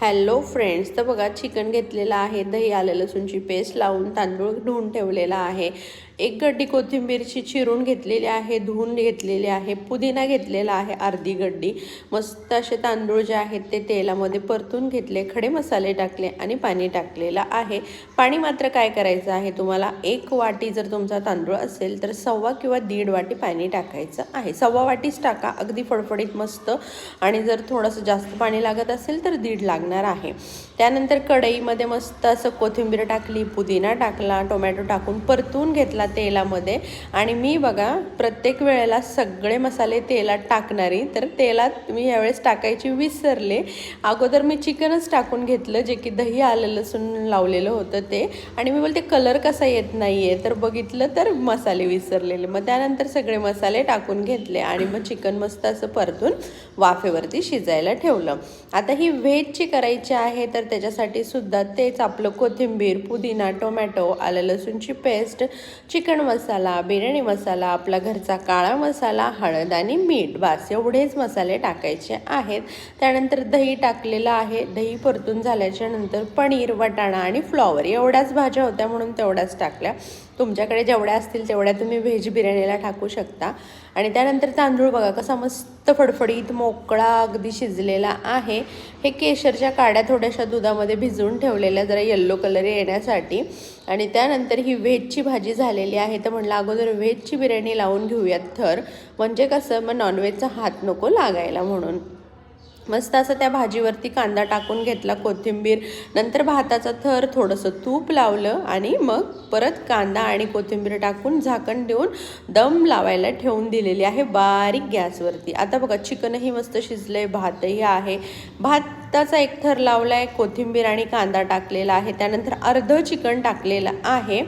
Hello friends तर बघा chicken घेतलेलं आहे दही आलं लसूणची पेस्ट लावून तांदूळ धुवून ठेवलेला आहे. एक गड्डी कोथिंबीरची चिरून घेतलेली आहे धुवून घेतलेली आहे पुदिना घेतलेला आहे अर्धी गड्डी. मस्त असे तांदूळ जे आहेत ते तेलामध्ये परतून घेतले खडे मसाले टाकले आणि पाणी टाकलेलं आहे. पाणी मात्र काय करायचं आहे तुम्हाला? एक वाटी जर तुमचा तांदूळ असेल तर सव्वा किंवा दीड वाटी पाणी टाकायचं आहे. सव्वा वाटीच टाका अगदी फडफडीत मस्त. आणि जर थोडंसं जास्त पाणी लागत असेल तर दीड लागणार आहे. त्यानंतर कढईमध्ये मस्त असं कोथिंबीर टाकली पुदिना टाकला टोमॅटो टाकून परतून घेतला तेलामध्ये. आणि मी बघा प्रत्येक वेळेला सगळे मसाले तेलात टाकणारी तर तेलात मी यावेळेस टाकायची विसरले. अगोदर मी चिकनच टाकून घेतलं जे की दही आलं लसूण लावलेलं होतं ते. आणि मी बोलते कलर कसा येत नाही आहे तर बघितलं तर मसाले विसरलेले. मग त्यानंतर सगळे मसाले टाकून घेतले आणि मग चिकन मस्त असं परतून वाफेवरती शिजायला ठेवलं. आता ही व्हेजची करायची आहे तर त्याच्यासाठी सुद्धा तेच आपलं कोथिंबीर पुदिना टोमॅटो आलं लसूणची पेस्ट चिकन मसाला बिर्याणी मसाला आपला घरचा काळा मसाला हळद आणि मीठ बास एवढेच मसाले टाकायचे आहेत. त्यानंतर दही टाकलेलं आहे. दही परतून झाल्याच्यानंतर पनीर वटाणा आणि फ्लॉवर एवढ्याच भाज्या होत्या म्हणून तेवढ्याच टाकल्या. तुमच्याकडे जेवढ्या असतील तेवढ्या तुम्ही व्हेज बिर्याणीला टाकू शकता. आणि त्यानंतर तांदूळ बघा कसा मस्त फडफडीत मोकळा अगदी शिजलेला आहे. हे केशरच्या काड्या थोड्याशा दुधामध्ये भिजवून ठेवलेल्या जरा येल्लो कलर येण्यासाठी. आणि त्यानंतर ही व्हेजची भाजी झालेली आहे तर म्हणलं अगोदर व्हेजची बिर्याणी लावून घेऊयात थर. म्हणजे कसं मग नॉनव्हेजचा हात नको लागायला म्हणून. मस्त असं त्या भाजीवरती कांदा टाकून घेतला कोथिंबीर. नंतर भाताचा थर थोडंसं तूप लावलं आणि मग परत कांदा आणि कोथिंबीर टाकून झाकण देऊन दम लावायला ठेवून दिलेली आहे बारीक गॅसवरती. आता बघा चिकनही मस्त शिजलं आहे भातही आहे. भाताचा एक थर लावला आहे कोथिंबीर आणि कांदा टाकलेला आहे. त्यानंतर अर्धं चिकन टाकलेलं आहे.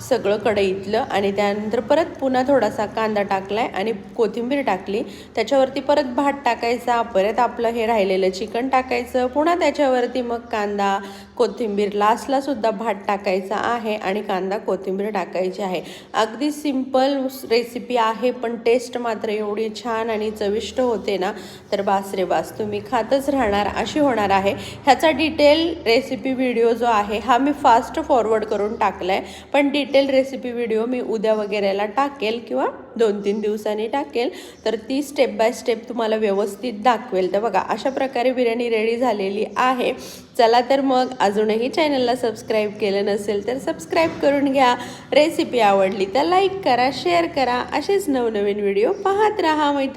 सगळं कढईतलं आणि त्यानंतर परत पुन्हा थोडासा कांदा टाकला आहे आणि कोथिंबीर टाकली. त्याच्यावरती परत भात टाकायचा परत आपलं हे राहिलेलं चिकन टाकायचं पुन्हा त्याच्यावरती मग कांदा कोथिंबीर लास्टला सुद्धा भात टाकायचा आहे आणि कांदा कोथिंबीर टाकायची आहे. अगदी सिंपल रेसिपी आहे पण टेस्ट मात्र एवढी छान आणि चविष्ट होते ना तर बास रे बास तुम्ही खातच राहणार अशी होणार आहे. ह्याचा डिटेल रेसिपी व्हिडिओ जो आहे हा मी फास्ट फॉरवर्ड करून टाकला आहे पण डिटेल रेसिपी व्हिडिओ मी उद्या वगैरेला टाकेल किंवा दोन तीन दिवसांनी टाकेल तर ती स्टेप बाय स्टेप तुम्हाला व्यवस्थित दाखवेल. तर बघा अशा प्रकारे बिर्याणी रेडी झालेली आहे. चला तर मग अजूनही चॅनलला सबस्क्राईब केलं नसेल तर सबस्क्राईब करून घ्या. रेसिपी आवडली तर लाईक करा शेअर करा. असेच नवनवीन व्हिडिओ पाहत राहा मैत्री